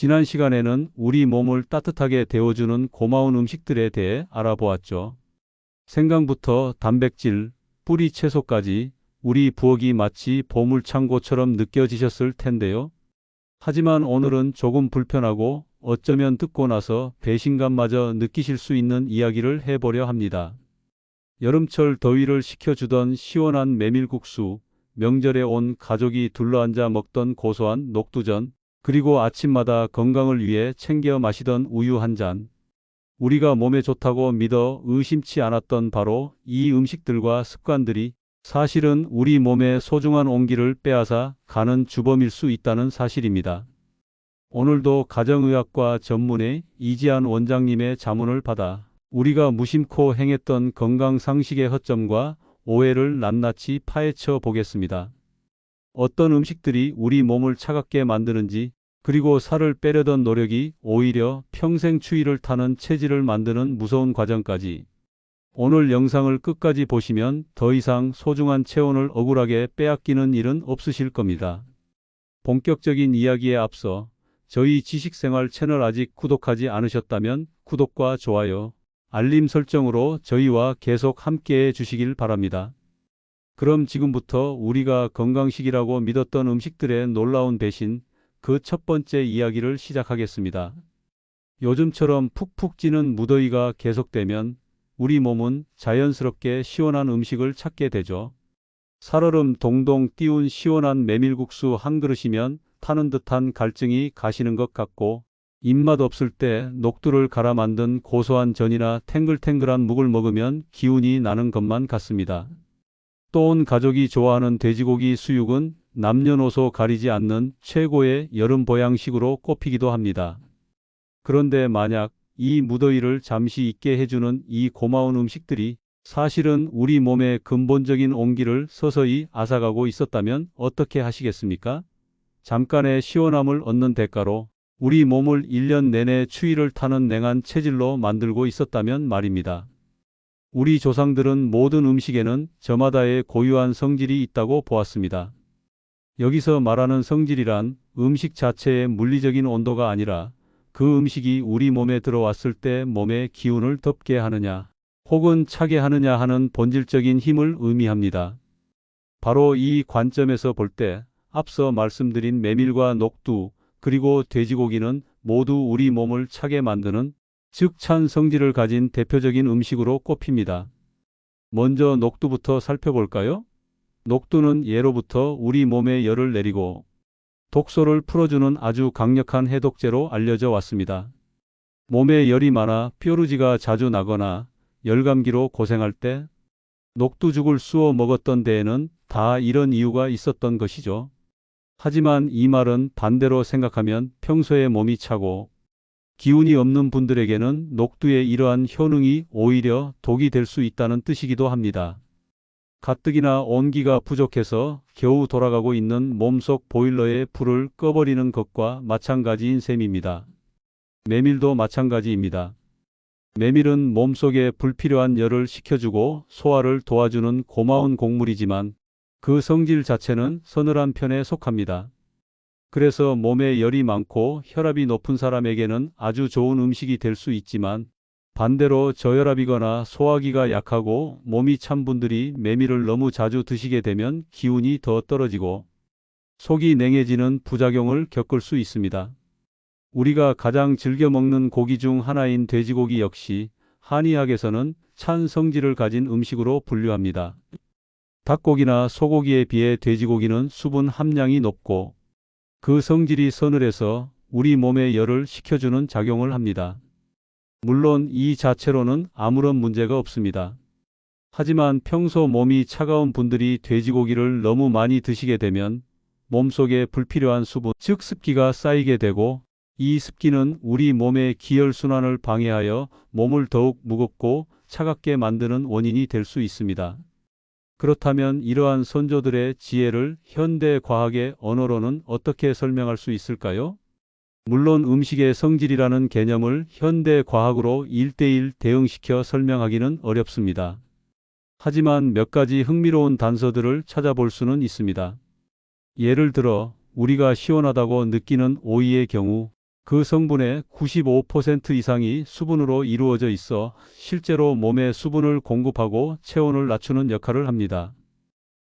지난 시간에는 우리 몸을 따뜻하게 데워주는 고마운 음식들에 대해 알아보았죠. 생강부터 단백질, 뿌리 채소까지 우리 부엌이 마치 보물창고처럼 느껴지셨을 텐데요. 하지만 오늘은 조금 불편하고 어쩌면 듣고 나서 배신감마저 느끼실 수 있는 이야기를 해보려 합니다. 여름철 더위를 식혀주던 시원한 메밀국수, 명절에 온 가족이 둘러앉아 먹던 고소한 녹두전, 그리고 아침마다 건강을 위해 챙겨 마시던 우유 한 잔. 우리가 몸에 좋다고 믿어 의심치 않았던 바로 이 음식들과 습관들이 사실은 우리 몸의 소중한 온기를 빼앗아 가는 주범일 수 있다는 사실입니다. 오늘도 가정의학과 전문의 이지한 원장님의 자문을 받아 우리가 무심코 행했던 건강 상식의 허점과 오해를 낱낱이 파헤쳐 보겠습니다. 어떤 음식들이 우리 몸을 차갑게 만드는지 그리고 살을 빼려던 노력이 오히려 평생 추위를 타는 체질을 만드는 무서운 과정까지 오늘 영상을 끝까지 보시면 더 이상 소중한 체온을 억울하게 빼앗기는 일은 없으실 겁니다. 본격적인 이야기에 앞서 저희 지식생활 채널 아직 구독하지 않으셨다면 구독과 좋아요, 알림 설정으로 저희와 계속 함께해 주시길 바랍니다. 그럼 지금부터 우리가 건강식이라고 믿었던 음식들의 놀라운 배신, 그 첫 번째 이야기를 시작하겠습니다. 요즘처럼 푹푹 찌는 무더위가 계속되면 우리 몸은 자연스럽게 시원한 음식을 찾게 되죠. 살얼음 동동 띄운 시원한 메밀국수 한 그릇이면 타는 듯한 갈증이 가시는 것 같고 입맛 없을 때 녹두를 갈아 만든 고소한 전이나 탱글탱글한 묵을 먹으면 기운이 나는 것만 같습니다. 또 온 가족이 좋아하는 돼지고기 수육은 남녀노소 가리지 않는 최고의 여름 보양식으로 꼽히기도 합니다. 그런데 만약 이 무더위를 잠시 잊게 해주는 이 고마운 음식들이 사실은 우리 몸의 근본적인 온기를 서서히 앗아가고 있었다면 어떻게 하시겠습니까? 잠깐의 시원함을 얻는 대가로 우리 몸을 1년 내내 추위를 타는 냉한 체질로 만들고 있었다면 말입니다. 우리 조상들은 모든 음식에는 저마다의 고유한 성질이 있다고 보았습니다. 여기서 말하는 성질이란 음식 자체의 물리적인 온도가 아니라 그 음식이 우리 몸에 들어왔을 때 몸의 기운을 덮게 하느냐 혹은 차게 하느냐 하는 본질적인 힘을 의미합니다. 바로 이 관점에서 볼 때 앞서 말씀드린 메밀과 녹두 그리고 돼지고기는 모두 우리 몸을 차게 만드는 즉 찬 성질을 가진 대표적인 음식으로 꼽힙니다. 먼저 녹두부터 살펴볼까요? 녹두는 예로부터 우리 몸에 열을 내리고 독소를 풀어주는 아주 강력한 해독제로 알려져 왔습니다. 몸에 열이 많아 뾰루지가 자주 나거나 열감기로 고생할 때 녹두죽을 쑤어 먹었던 데에는 다 이런 이유가 있었던 것이죠. 하지만 이 말은 반대로 생각하면 평소에 몸이 차고 기운이 없는 분들에게는 녹두의 이러한 효능이 오히려 독이 될 수 있다는 뜻이기도 합니다. 가뜩이나 온기가 부족해서 겨우 돌아가고 있는 몸속 보일러의 불을 꺼버리는 것과 마찬가지인 셈입니다. 메밀도 마찬가지입니다. 메밀은 몸속에 불필요한 열을 식혀주고 소화를 도와주는 고마운 곡물이지만 그 성질 자체는 서늘한 편에 속합니다. 그래서 몸에 열이 많고 혈압이 높은 사람에게는 아주 좋은 음식이 될 수 있지만 반대로 저혈압이거나 소화기가 약하고 몸이 찬 분들이 메밀을 너무 자주 드시게 되면 기운이 더 떨어지고 속이 냉해지는 부작용을 겪을 수 있습니다. 우리가 가장 즐겨 먹는 고기 중 하나인 돼지고기 역시 한의학에서는 찬 성질을 가진 음식으로 분류합니다. 닭고기나 소고기에 비해 돼지고기는 수분 함량이 높고 그 성질이 서늘해서 우리 몸에 열을 식혀주는 작용을 합니다. 물론 이 자체로는 아무런 문제가 없습니다. 하지만 평소 몸이 차가운 분들이 돼지고기를 너무 많이 드시게 되면 몸속에 불필요한 수분, 즉 습기가 쌓이게 되고 이 습기는 우리 몸의 기혈순환을 방해하여 몸을 더욱 무겁고 차갑게 만드는 원인이 될 수 있습니다. 그렇다면 이러한 선조들의 지혜를 현대 과학의 언어로는 어떻게 설명할 수 있을까요? 물론 음식의 성질이라는 개념을 현대 과학으로 1대1 대응시켜 설명하기는 어렵습니다. 하지만 몇 가지 흥미로운 단서들을 찾아볼 수는 있습니다. 예를 들어 우리가 시원하다고 느끼는 오이의 경우 그 성분의 95% 이상이 수분으로 이루어져 있어 실제로 몸에 수분을 공급하고 체온을 낮추는 역할을 합니다.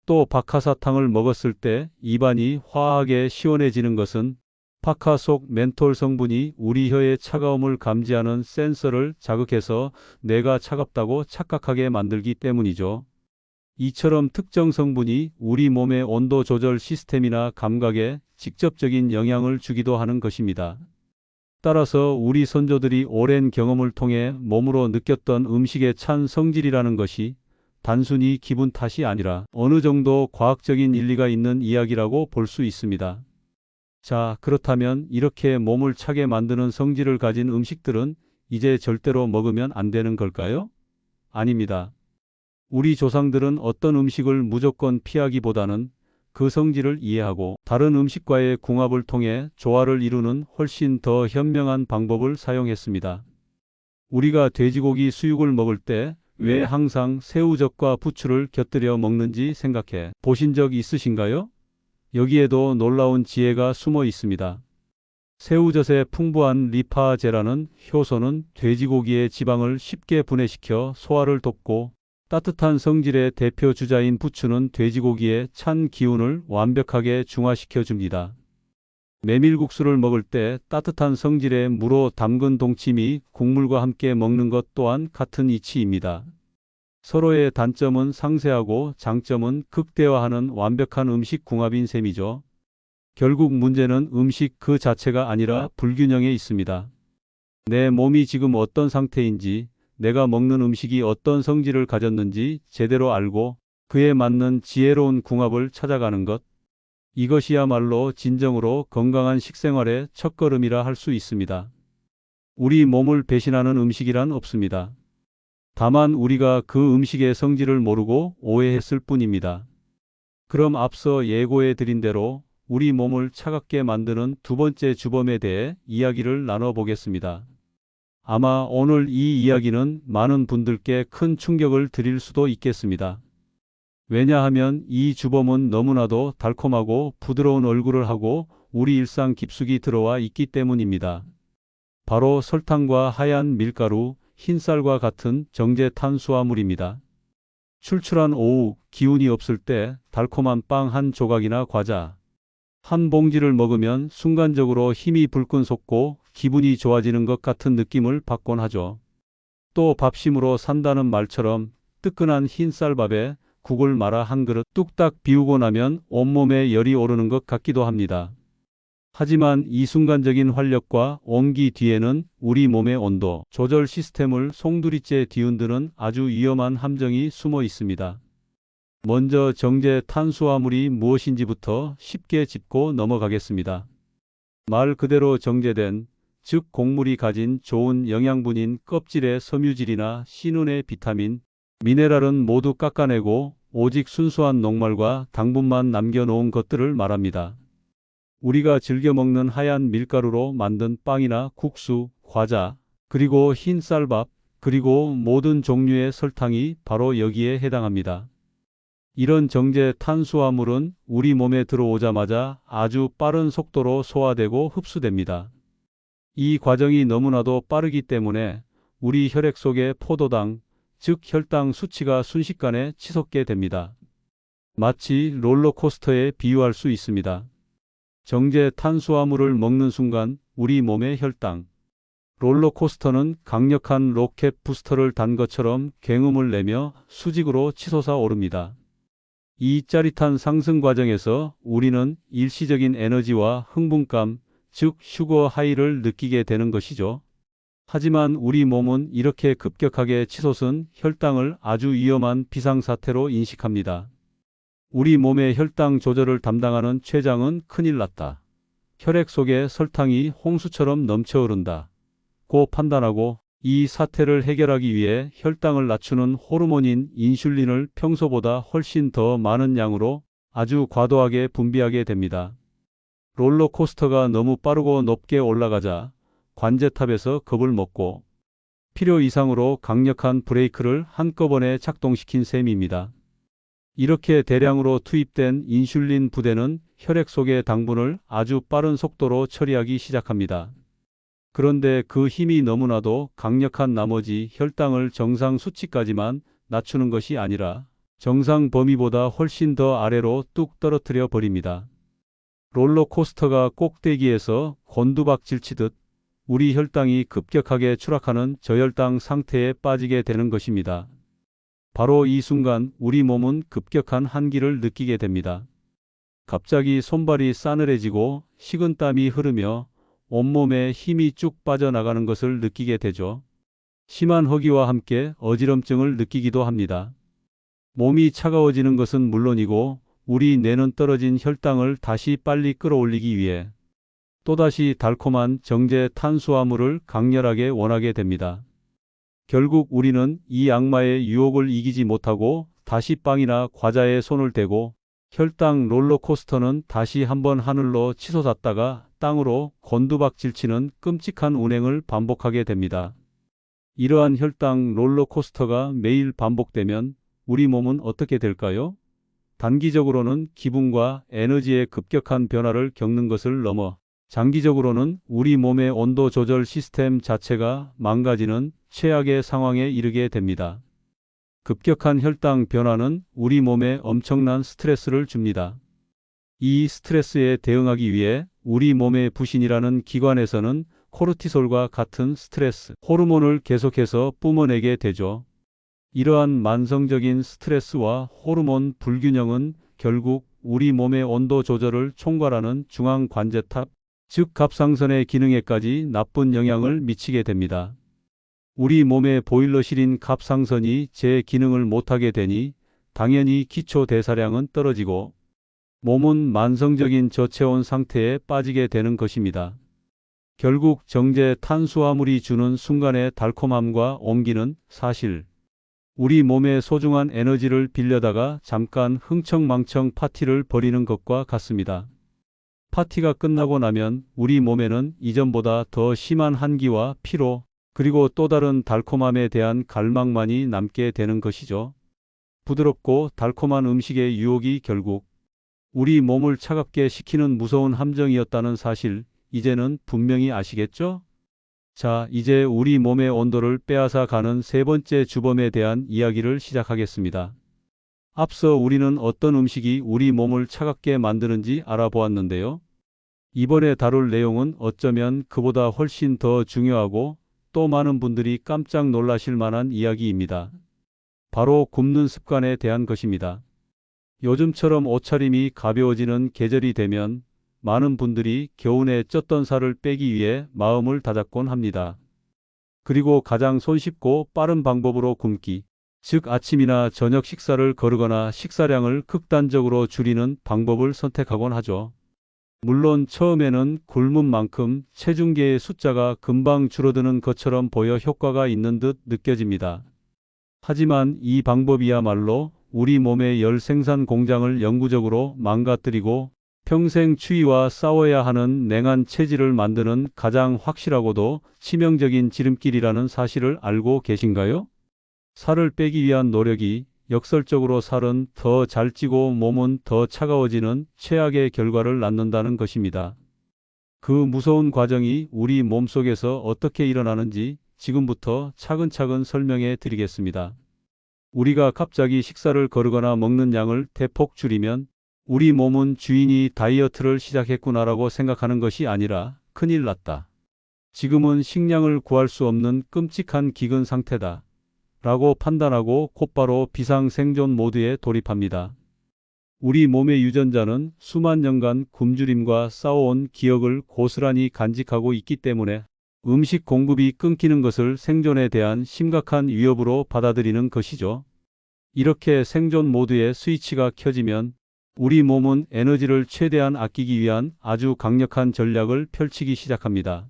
또 박하사탕을 먹었을 때 입안이 화하게 시원해지는 것은 파카 속 멘톨 성분이 우리 혀의 차가움을 감지하는 센서를 자극해서 내가 차갑다고 착각하게 만들기 때문이죠. 이처럼 특정 성분이 우리 몸의 온도 조절 시스템이나 감각에 직접적인 영향을 주기도 하는 것입니다. 따라서 우리 선조들이 오랜 경험을 통해 몸으로 느꼈던 음식의 찬 성질이라는 것이 단순히 기분 탓이 아니라 어느 정도 과학적인 일리가 있는 이야기라고 볼 수 있습니다. 자, 그렇다면 이렇게 몸을 차게 만드는 성질을 가진 음식들은 이제 절대로 먹으면 안 되는 걸까요? 아닙니다. 우리 조상들은 어떤 음식을 무조건 피하기보다는 그 성질을 이해하고 다른 음식과의 궁합을 통해 조화를 이루는 훨씬 더 현명한 방법을 사용했습니다. 우리가 돼지고기 수육을 먹을 때 왜 항상 새우젓과 부추를 곁들여 먹는지 생각해 보신 적 있으신가요? 여기에도 놀라운 지혜가 숨어 있습니다. 새우젓의 풍부한 리파제라는 효소는 돼지고기의 지방을 쉽게 분해시켜 소화를 돕고 따뜻한 성질의 대표 주자인 부추는 돼지고기의 찬 기운을 완벽하게 중화시켜 줍니다. 메밀국수를 먹을 때 따뜻한 성질의 무로 담근 동치미 국물과 함께 먹는 것 또한 같은 이치입니다. 서로의 단점은 상쇄하고 장점은 극대화하는 완벽한 음식 궁합인 셈이죠. 결국 문제는 음식 그 자체가 아니라 불균형에 있습니다. 내 몸이 지금 어떤 상태인지, 내가 먹는 음식이 어떤 성질을 가졌는지 제대로 알고 그에 맞는 지혜로운 궁합을 찾아가는 것. 이것이야말로 진정으로 건강한 식생활의 첫걸음이라 할 수 있습니다. 우리 몸을 배신하는 음식이란 없습니다. 다만 우리가 그 음식의 성질을 모르고 오해했을 뿐입니다. 그럼 앞서 예고해 드린 대로 우리 몸을 차갑게 만드는 두 번째 주범에 대해 이야기를 나눠보겠습니다. 아마 오늘 이 이야기는 많은 분들께 큰 충격을 드릴 수도 있겠습니다. 왜냐하면 이 주범은 너무나도 달콤하고 부드러운 얼굴을 하고 우리 일상 깊숙이 들어와 있기 때문입니다. 바로 설탕과 하얀 밀가루, 흰쌀과 같은 정제 탄수화물입니다. 출출한 오후 기운이 없을 때 달콤한 빵 한 조각이나 과자 한 봉지를 먹으면 순간적으로 힘이 불끈 솟고 기분이 좋아지는 것 같은 느낌을 받곤 하죠. 또 밥심으로 산다는 말처럼 뜨끈한 흰쌀밥에 국을 말아 한 그릇 뚝딱 비우고 나면 온몸에 열이 오르는 것 같기도 합니다. 하지만 이 순간적인 활력과 온기 뒤에는 우리 몸의 온도 조절 시스템을 송두리째 뒤흔드는 아주 위험한 함정이 숨어 있습니다. 먼저 정제 탄수화물이 무엇인지부터 쉽게 짚고 넘어가겠습니다. 말 그대로 정제된, 즉 곡물이 가진 좋은 영양분인 껍질의 섬유질이나 신운의 비타민, 미네랄은 모두 깎아내고 오직 순수한 녹말과 당분만 남겨놓은 것들을 말합니다. 우리가 즐겨 먹는 하얀 밀가루로 만든 빵이나 국수, 과자, 그리고 흰 쌀밥, 그리고 모든 종류의 설탕이 바로 여기에 해당합니다. 이런 정제 탄수화물은 우리 몸에 들어오자마자 아주 빠른 속도로 소화되고 흡수됩니다. 이 과정이 너무나도 빠르기 때문에 우리 혈액 속의 포도당, 즉 혈당 수치가 순식간에 치솟게 됩니다. 마치 롤러코스터에 비유할 수 있습니다. 정제 탄수화물을 먹는 순간 우리 몸의 혈당, 롤러코스터는 강력한 로켓 부스터를 단 것처럼 갱음을 내며 수직으로 치솟아 오릅니다. 이 짜릿한 상승 과정에서 우리는 일시적인 에너지와 흥분감, 즉 슈거 하이를 느끼게 되는 것이죠. 하지만 우리 몸은 이렇게 급격하게 치솟은 혈당을 아주 위험한 비상사태로 인식합니다. 우리 몸의 혈당 조절을 담당하는 췌장은 큰일 났다. 혈액 속에 설탕이 홍수처럼 넘쳐 흐른다. 고 판단하고 이 사태를 해결하기 위해 혈당을 낮추는 호르몬인 인슐린을 평소보다 훨씬 더 많은 양으로 아주 과도하게 분비하게 됩니다. 롤러코스터가 너무 빠르고 높게 올라가자 관제탑에서 겁을 먹고 필요 이상으로 강력한 브레이크를 한꺼번에 작동시킨 셈입니다. 이렇게 대량으로 투입된 인슐린 부대는 혈액 속의 당분을 아주 빠른 속도로 처리하기 시작합니다. 그런데 그 힘이 너무나도 강력한 나머지 혈당을 정상 수치까지만 낮추는 것이 아니라 정상 범위보다 훨씬 더 아래로 뚝 떨어뜨려 버립니다. 롤러코스터가 꼭대기에서 곤두박질 치듯 우리 혈당이 급격하게 추락하는 저혈당 상태에 빠지게 되는 것입니다. 바로 이 순간 우리 몸은 급격한 한기를 느끼게 됩니다. 갑자기 손발이 싸늘해지고 식은 땀이 흐르며 온몸에 힘이 쭉 빠져나가는 것을 느끼게 되죠. 심한 허기와 함께 어지럼증을 느끼기도 합니다. 몸이 차가워지는 것은 물론이고 우리 뇌는 떨어진 혈당을 다시 빨리 끌어올리기 위해 또다시 달콤한 정제 탄수화물을 강렬하게 원하게 됩니다. 결국 우리는 이 악마의 유혹을 이기지 못하고 다시 빵이나 과자에 손을 대고 혈당 롤러코스터는 다시 한번 하늘로 치솟았다가 땅으로 곤두박질치는 끔찍한 운행을 반복하게 됩니다. 이러한 혈당 롤러코스터가 매일 반복되면 우리 몸은 어떻게 될까요? 단기적으로는 기분과 에너지의 급격한 변화를 겪는 것을 넘어 장기적으로는 우리 몸의 온도 조절 시스템 자체가 망가지는 최악의 상황에 이르게 됩니다. 급격한 혈당 변화는 우리 몸에 엄청난 스트레스를 줍니다. 이 스트레스에 대응하기 위해 우리 몸의 부신이라는 기관에서는 코르티솔과 같은 스트레스 호르몬을 계속해서 뿜어내게 되죠. 이러한 만성적인 스트레스와 호르몬 불균형은 결국 우리 몸의 온도 조절을 총괄하는 중앙 관제탑, 즉 갑상선의 기능에까지 나쁜 영향을 미치게 됩니다. 우리 몸의 보일러실인 갑상선이 제 기능을 못하게 되니 당연히 기초 대사량은 떨어지고 몸은 만성적인 저체온 상태에 빠지게 되는 것입니다. 결국 정제 탄수화물이 주는 순간의 달콤함과 온기는 사실 우리 몸의 소중한 에너지를 빌려다가 잠깐 흥청망청 파티를 벌이는 것과 같습니다. 파티가 끝나고 나면 우리 몸에는 이전보다 더 심한 한기와 피로 그리고 또 다른 달콤함에 대한 갈망만이 남게 되는 것이죠. 부드럽고 달콤한 음식의 유혹이 결국 우리 몸을 차갑게 식히는 무서운 함정이었다는 사실 이제는 분명히 아시겠죠? 자, 이제 우리 몸의 온도를 빼앗아 가는 세 번째 주범에 대한 이야기를 시작하겠습니다. 앞서 우리는 어떤 음식이 우리 몸을 차갑게 만드는지 알아보았는데요. 이번에 다룰 내용은 어쩌면 그보다 훨씬 더 중요하고 또 많은 분들이 깜짝 놀라실 만한 이야기입니다. 바로 굽는 습관에 대한 것입니다. 요즘처럼 옷차림이 가벼워지는 계절이 되면 많은 분들이 겨우내 쪘던 살을 빼기 위해 마음을 다잡곤 합니다. 그리고 가장 손쉽고 빠른 방법으로 굶기, 즉 아침이나 저녁 식사를 거르거나 식사량을 극단적으로 줄이는 방법을 선택하곤 하죠. 물론 처음에는 굶은 만큼 체중계의 숫자가 금방 줄어드는 것처럼 보여 효과가 있는 듯 느껴집니다. 하지만 이 방법이야말로 우리 몸의 열 생산 공장을 영구적으로 망가뜨리고 평생 추위와 싸워야 하는 냉한 체질을 만드는 가장 확실하고도 치명적인 지름길이라는 사실을 알고 계신가요? 살을 빼기 위한 노력이 역설적으로 살은 더 잘 찌고 몸은 더 차가워지는 최악의 결과를 낳는다는 것입니다. 그 무서운 과정이 우리 몸속에서 어떻게 일어나는지 지금부터 차근차근 설명해 드리겠습니다. 우리가 갑자기 식사를 거르거나 먹는 양을 대폭 줄이면 우리 몸은 주인이 다이어트를 시작했구나라고 생각하는 것이 아니라 큰일 났다. 지금은 식량을 구할 수 없는 끔찍한 기근 상태다. 라고 판단하고 곧바로 비상생존 모드에 돌입합니다. 우리 몸의 유전자는 수만 년간 굶주림과 싸워온 기억을 고스란히 간직하고 있기 때문에 음식 공급이 끊기는 것을 생존에 대한 심각한 위협으로 받아들이는 것이죠. 이렇게 생존 모드의 스위치가 켜지면 우리 몸은 에너지를 최대한 아끼기 위한 아주 강력한 전략을 펼치기 시작합니다.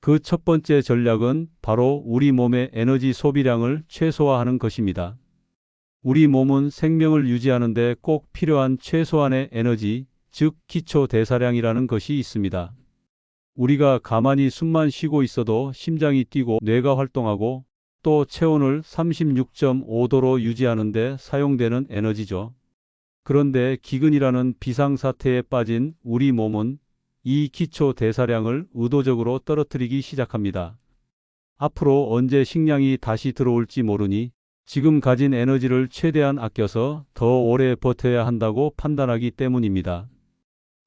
그 첫 번째 전략은 바로 우리 몸의 에너지 소비량을 최소화하는 것입니다. 우리 몸은 생명을 유지하는데 꼭 필요한 최소한의 에너지, 즉 기초 대사량이라는 것이 있습니다. 우리가 가만히 숨만 쉬고 있어도 심장이 뛰고 뇌가 활동하고 또 체온을 36.5도로 유지하는데 사용되는 에너지죠. 그런데 기근이라는 비상사태에 빠진 우리 몸은 이 기초 대사량을 의도적으로 떨어뜨리기 시작합니다. 앞으로 언제 식량이 다시 들어올지 모르니 지금 가진 에너지를 최대한 아껴서 더 오래 버텨야 한다고 판단하기 때문입니다.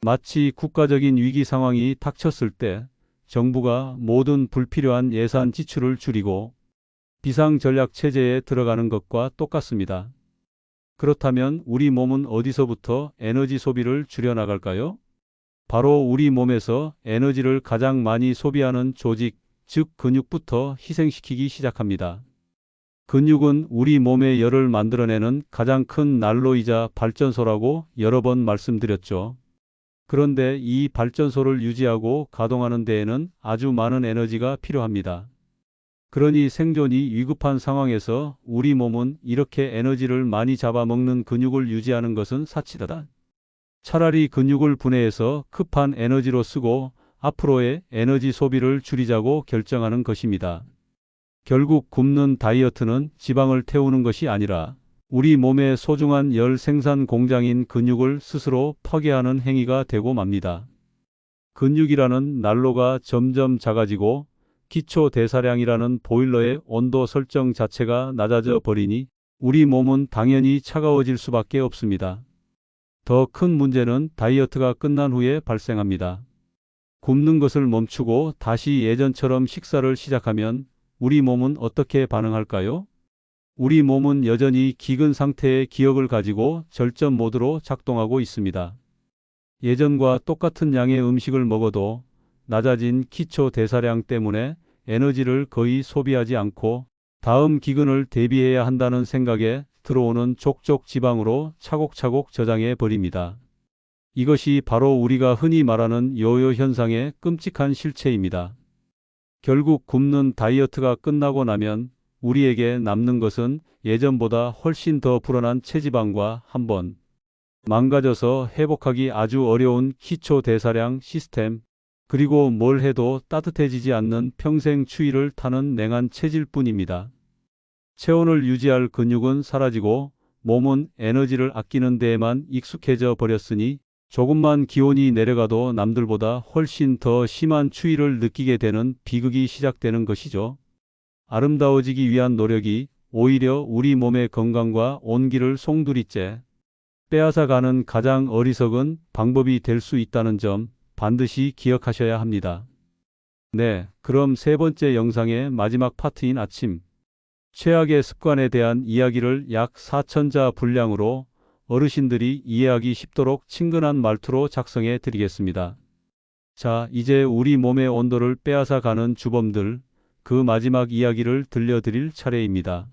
마치 국가적인 위기 상황이 닥쳤을 때 정부가 모든 불필요한 예산 지출을 줄이고 비상 전략 체제에 들어가는 것과 똑같습니다. 그렇다면 우리 몸은 어디서부터 에너지 소비를 줄여나갈까요? 바로 우리 몸에서 에너지를 가장 많이 소비하는 조직, 즉 근육부터 희생시키기 시작합니다. 근육은 우리 몸의 열을 만들어내는 가장 큰 난로이자 발전소라고 여러 번 말씀드렸죠. 그런데 이 발전소를 유지하고 가동하는 데에는 아주 많은 에너지가 필요합니다. 그러니 생존이 위급한 상황에서 우리 몸은 이렇게 에너지를 많이 잡아먹는 근육을 유지하는 것은 사치다. 차라리 근육을 분해해서 급한 에너지로 쓰고 앞으로의 에너지 소비를 줄이자고 결정하는 것입니다. 결국 굶는 다이어트는 지방을 태우는 것이 아니라 우리 몸의 소중한 열 생산 공장인 근육을 스스로 파괴하는 행위가 되고 맙니다. 근육이라는 난로가 점점 작아지고 기초 대사량이라는 보일러의 온도 설정 자체가 낮아져 버리니 우리 몸은 당연히 차가워질 수밖에 없습니다. 더 큰 문제는 다이어트가 끝난 후에 발생합니다. 굶는 것을 멈추고 다시 예전처럼 식사를 시작하면 우리 몸은 어떻게 반응할까요? 우리 몸은 여전히 기근 상태의 기억을 가지고 절전 모드로 작동하고 있습니다. 예전과 똑같은 양의 음식을 먹어도 낮아진 기초 대사량 때문에 에너지를 거의 소비하지 않고 다음 기근을 대비해야 한다는 생각에 들어오는 족족 지방으로 차곡차곡 저장해 버립니다. 이것이 바로 우리가 흔히 말하는 요요 현상의 끔찍한 실체입니다. 결국 굶는 다이어트가 끝나고 나면 우리에게 남는 것은 예전보다 훨씬 더 불어난 체지방과 한번 망가져서 회복하기 아주 어려운 기초 대사량 시스템, 그리고 뭘 해도 따뜻해지지 않는 평생 추위를 타는 냉한 체질 뿐입니다. 체온을 유지할 근육은 사라지고 몸은 에너지를 아끼는 데에만 익숙해져 버렸으니 조금만 기온이 내려가도 남들보다 훨씬 더 심한 추위를 느끼게 되는 비극이 시작되는 것이죠. 아름다워지기 위한 노력이 오히려 우리 몸의 건강과 온기를 송두리째 빼앗아가는 가장 어리석은 방법이 될 수 있다는 점 반드시 기억하셔야 합니다. 네, 그럼 세 번째 영상의 마지막 파트인 아침. 최악의 습관에 대한 이야기를 약 4천자 분량으로 어르신들이 이해하기 쉽도록 친근한 말투로 작성해 드리겠습니다. 자, 이제 우리 몸의 온도를 빼앗아 가는 주범들, 그 마지막 이야기를 들려드릴 차례입니다.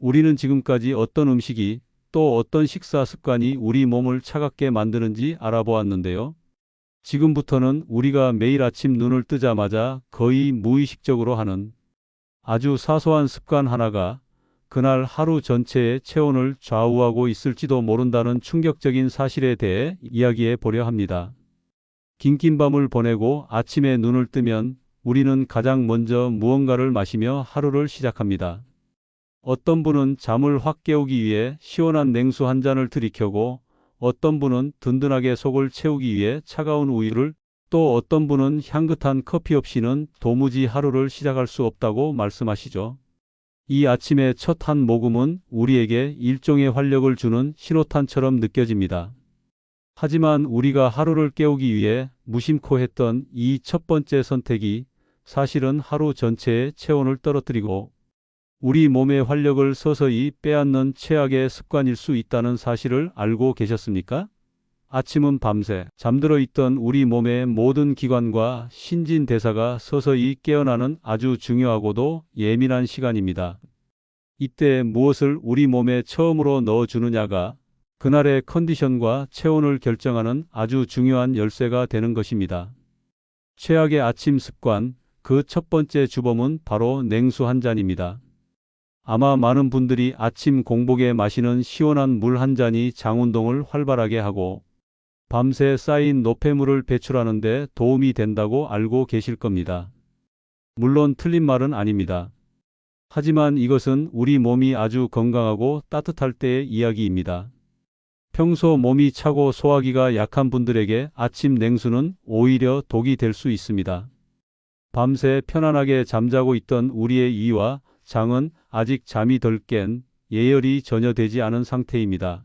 우리는 지금까지 어떤 음식이 또 어떤 식사 습관이 우리 몸을 차갑게 만드는지 알아보았는데요. 지금부터는 우리가 매일 아침 눈을 뜨자마자 거의 무의식적으로 하는 아주 사소한 습관 하나가 그날 하루 전체의 체온을 좌우하고 있을지도 모른다는 충격적인 사실에 대해 이야기해 보려 합니다. 긴긴 밤을 보내고 아침에 눈을 뜨면 우리는 가장 먼저 무언가를 마시며 하루를 시작합니다. 어떤 분은 잠을 확 깨우기 위해 시원한 냉수 한 잔을 들이켜고 어떤 분은 든든하게 속을 채우기 위해 차가운 우유를 또 어떤 분은 향긋한 커피 없이는 도무지 하루를 시작할 수 없다고 말씀하시죠. 이 아침의 첫 한 모금은 우리에게 일종의 활력을 주는 신호탄처럼 느껴집니다. 하지만 우리가 하루를 깨우기 위해 무심코 했던 이 첫 번째 선택이 사실은 하루 전체의 체온을 떨어뜨리고 우리 몸의 활력을 서서히 빼앗는 최악의 습관일 수 있다는 사실을 알고 계셨습니까? 아침은 밤새 잠들어 있던 우리 몸의 모든 기관과 신진대사가 서서히 깨어나는 아주 중요하고도 예민한 시간입니다. 이때 무엇을 우리 몸에 처음으로 넣어주느냐가 그날의 컨디션과 체온을 결정하는 아주 중요한 열쇠가 되는 것입니다. 최악의 아침 습관, 그 첫 번째 주범은 바로 냉수 한 잔입니다. 아마 많은 분들이 아침 공복에 마시는 시원한 물 한 잔이 장운동을 활발하게 하고 밤새 쌓인 노폐물을 배출하는 데 도움이 된다고 알고 계실 겁니다. 물론 틀린 말은 아닙니다. 하지만 이것은 우리 몸이 아주 건강하고 따뜻할 때의 이야기입니다. 평소 몸이 차고 소화기가 약한 분들에게 아침 냉수는 오히려 독이 될 수 있습니다. 밤새 편안하게 잠자고 있던 우리의 이와 장은 아직 잠이 덜 깬 예열이 전혀 되지 않은 상태입니다.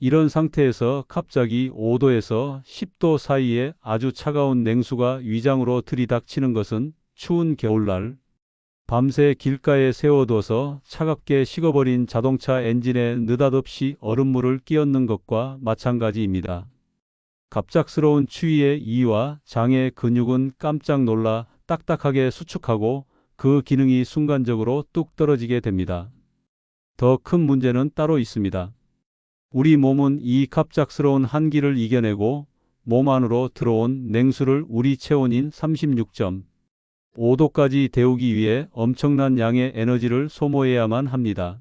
이런 상태에서 갑자기 5도에서 10도 사이에 아주 차가운 냉수가 위장으로 들이닥치는 것은 추운 겨울날 밤새 길가에 세워둬서 차갑게 식어버린 자동차 엔진에 느닷없이 얼음물을 끼얹는 것과 마찬가지입니다. 갑작스러운 추위에 이와 장의 근육은 깜짝 놀라 딱딱하게 수축하고 그 기능이 순간적으로 뚝 떨어지게 됩니다. 더 큰 문제는 따로 있습니다. 우리 몸은 이 갑작스러운 한기를 이겨내고 몸 안으로 들어온 냉수를 우리 체온인 36.5도까지 데우기 위해 엄청난 양의 에너지를 소모해야만 합니다.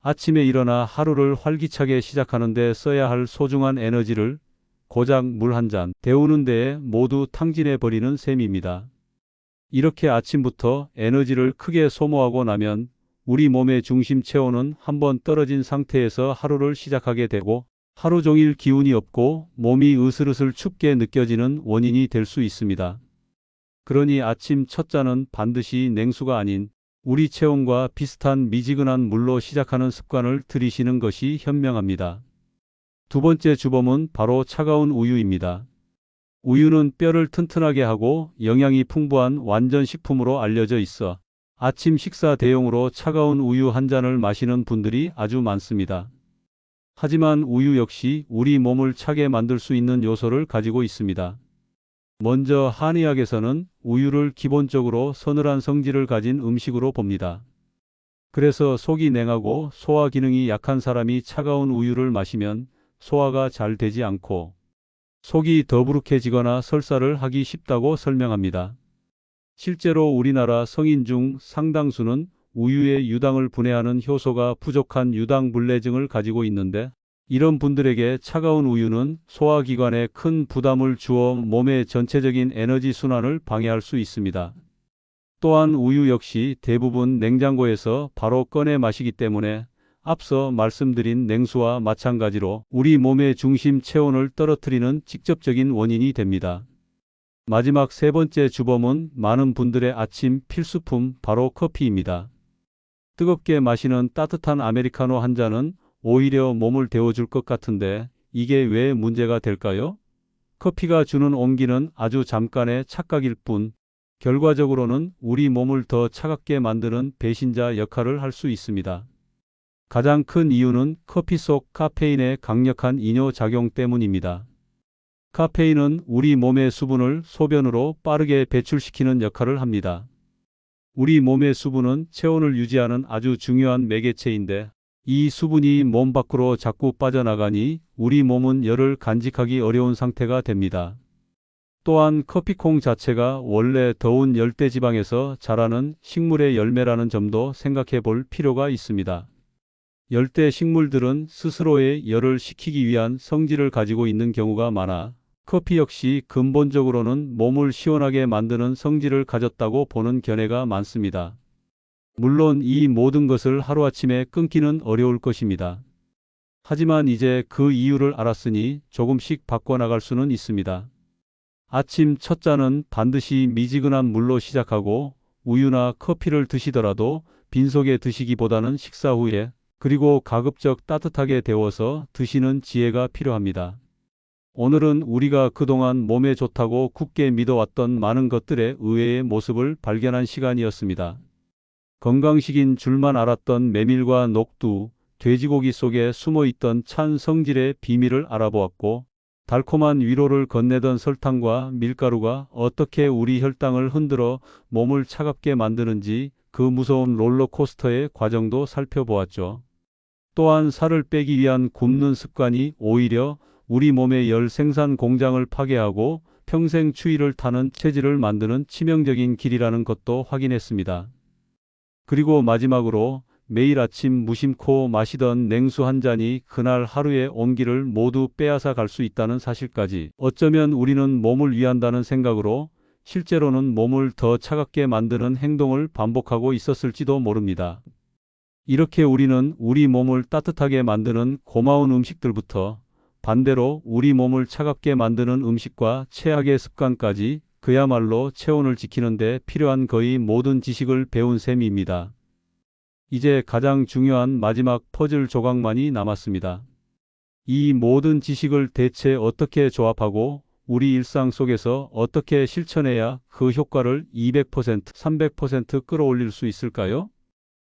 아침에 일어나 하루를 활기차게 시작하는데 써야 할 소중한 에너지를 고작 물 한 잔 데우는 데에 모두 탕진해 버리는 셈입니다. 이렇게 아침부터 에너지를 크게 소모하고 나면 우리 몸의 중심 체온은 한번 떨어진 상태에서 하루를 시작하게 되고 하루 종일 기운이 없고 몸이 으슬으슬 춥게 느껴지는 원인이 될 수 있습니다. 그러니 아침 첫 잔은 반드시 냉수가 아닌 우리 체온과 비슷한 미지근한 물로 시작하는 습관을 들이시는 것이 현명합니다. 두 번째 주범은 바로 차가운 우유입니다. 우유는 뼈를 튼튼하게 하고 영양이 풍부한 완전 식품으로 알려져 있어 아침 식사 대용으로 차가운 우유 한 잔을 마시는 분들이 아주 많습니다. 하지만 우유 역시 우리 몸을 차게 만들 수 있는 요소를 가지고 있습니다. 먼저 한의학에서는 우유를 기본적으로 서늘한 성질을 가진 음식으로 봅니다. 그래서 속이 냉하고 소화 기능이 약한 사람이 차가운 우유를 마시면 소화가 잘 되지 않고 속이 더부룩해지거나 설사를 하기 쉽다고 설명합니다. 실제로 우리나라 성인 중 상당수는 우유의 유당을 분해하는 효소가 부족한 유당 불내증을 가지고 있는데 이런 분들에게 차가운 우유는 소화기관에 큰 부담을 주어 몸의 전체적인 에너지 순환을 방해할 수 있습니다. 또한 우유 역시 대부분 냉장고에서 바로 꺼내 마시기 때문에 앞서 말씀드린 냉수와 마찬가지로 우리 몸의 중심 체온을 떨어뜨리는 직접적인 원인이 됩니다. 마지막 세 번째 주범은 많은 분들의 아침 필수품 바로 커피입니다. 뜨겁게 마시는 따뜻한 아메리카노 한 잔은 오히려 몸을 데워줄 것 같은데 이게 왜 문제가 될까요? 커피가 주는 온기는 아주 잠깐의 착각일 뿐 결과적으로는 우리 몸을 더 차갑게 만드는 배신자 역할을 할 수 있습니다. 가장 큰 이유는 커피 속 카페인의 강력한 이뇨 작용 때문입니다. 카페인은 우리 몸의 수분을 소변으로 빠르게 배출시키는 역할을 합니다. 우리 몸의 수분은 체온을 유지하는 아주 중요한 매개체인데 이 수분이 몸 밖으로 자꾸 빠져나가니 우리 몸은 열을 간직하기 어려운 상태가 됩니다. 또한 커피콩 자체가 원래 더운 열대지방에서 자라는 식물의 열매라는 점도 생각해 볼 필요가 있습니다. 열대 식물들은 스스로의 열을 식히기 위한 성질을 가지고 있는 경우가 많아 커피 역시 근본적으로는 몸을 시원하게 만드는 성질을 가졌다고 보는 견해가 많습니다. 물론 이 모든 것을 하루아침에 끊기는 어려울 것입니다. 하지만 이제 그 이유를 알았으니 조금씩 바꿔나갈 수는 있습니다. 아침 첫 잔은 반드시 미지근한 물로 시작하고 우유나 커피를 드시더라도 빈속에 드시기보다는 식사 후에 그리고 가급적 따뜻하게 데워서 드시는 지혜가 필요합니다. 오늘은 우리가 그동안 몸에 좋다고 굳게 믿어왔던 많은 것들의 의외의 모습을 발견한 시간이었습니다. 건강식인 줄만 알았던 메밀과 녹두, 돼지고기 속에 숨어있던 찬 성질의 비밀을 알아보았고, 달콤한 위로를 건네던 설탕과 밀가루가 어떻게 우리 혈당을 흔들어 몸을 차갑게 만드는지 그 무서운 롤러코스터의 과정도 살펴보았죠. 또한 살을 빼기 위한 굶는 습관이 오히려 우리 몸의 열 생산 공장을 파괴하고 평생 추위를 타는 체질을 만드는 치명적인 길이라는 것도 확인했습니다. 그리고 마지막으로 매일 아침 무심코 마시던 냉수 한 잔이 그날 하루의 온기를 모두 빼앗아 갈 수 있다는 사실까지 어쩌면 우리는 몸을 위한다는 생각으로 실제로는 몸을 더 차갑게 만드는 행동을 반복하고 있었을지도 모릅니다. 이렇게 우리는 우리 몸을 따뜻하게 만드는 고마운 음식들부터 반대로 우리 몸을 차갑게 만드는 음식과 최악의 습관까지 그야말로 체온을 지키는데 필요한 거의 모든 지식을 배운 셈입니다. 이제 가장 중요한 마지막 퍼즐 조각만이 남았습니다. 이 모든 지식을 대체 어떻게 조합하고 우리 일상 속에서 어떻게 실천해야 그 효과를 200%, 300% 끌어올릴 수 있을까요?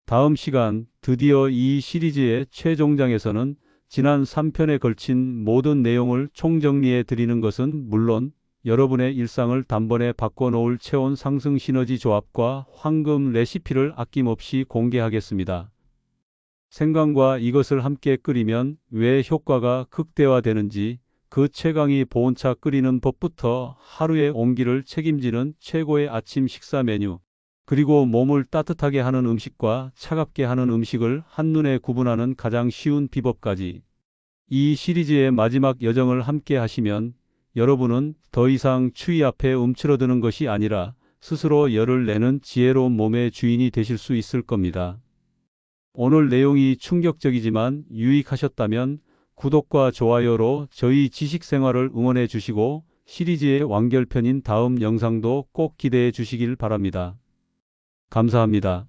다음 시간 드디어 이 시리즈의 최종장에서는 지난 3편에 걸친 모든 내용을 총정리해 드리는 것은 물론 여러분의 일상을 단번에 바꿔놓을 체온 상승 시너지 조합과 황금 레시피를 아낌없이 공개하겠습니다. 생강과 이것을 함께 끓이면 왜 효과가 극대화되는지 그 최강이 보온차 끓이는 법부터 하루의 온기를 책임지는 최고의 아침 식사 메뉴, 그리고 몸을 따뜻하게 하는 음식과 차갑게 하는 음식을 한눈에 구분하는 가장 쉬운 비법까지 이 시리즈의 마지막 여정을 함께 하시면 여러분은 더 이상 추위 앞에 움츠러드는 것이 아니라 스스로 열을 내는 지혜로운 몸의 주인이 되실 수 있을 겁니다. 오늘 내용이 충격적이지만 유익하셨다면 구독과 좋아요로 저희 지식 생활을 응원해 주시고 시리즈의 완결편인 다음 영상도 꼭 기대해 주시길 바랍니다. 감사합니다.